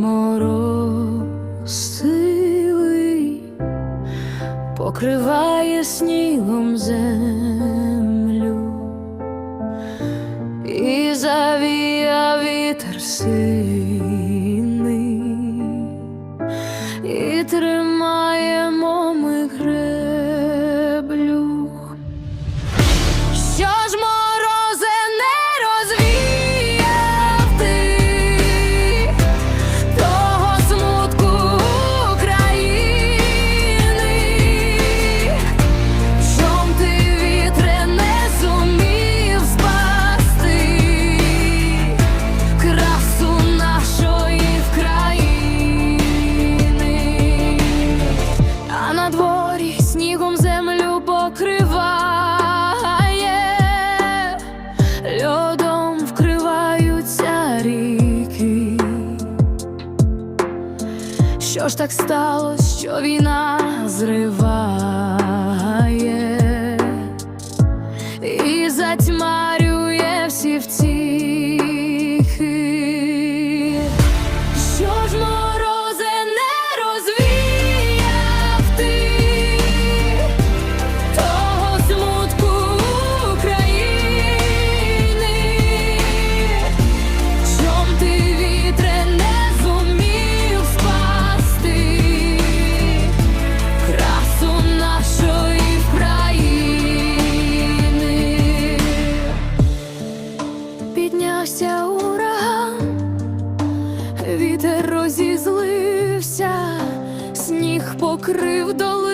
мороз силий покриває снігом землю. І завія вітер сильний, і тримаємо Що ж так стало, що війна зриває і затьмарює всі втіхи? Піднявся ураган, вітер розізлився, сніг покрив долину,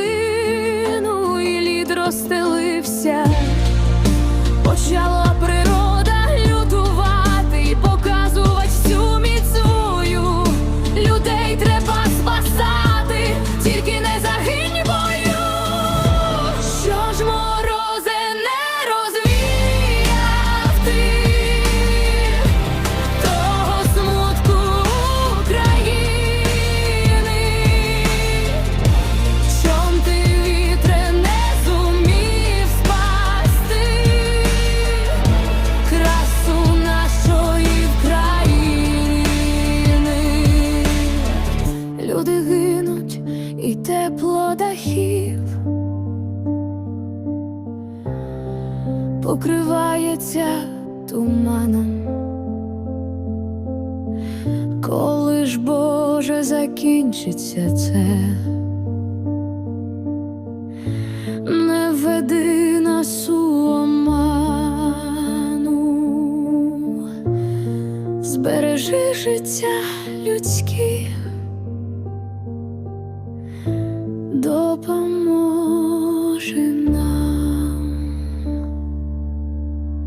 Люди гинуть і тепло дахів. Покривається туманом. Коли ж Боже закінчиться це, не веди нас у збережи життя людські, open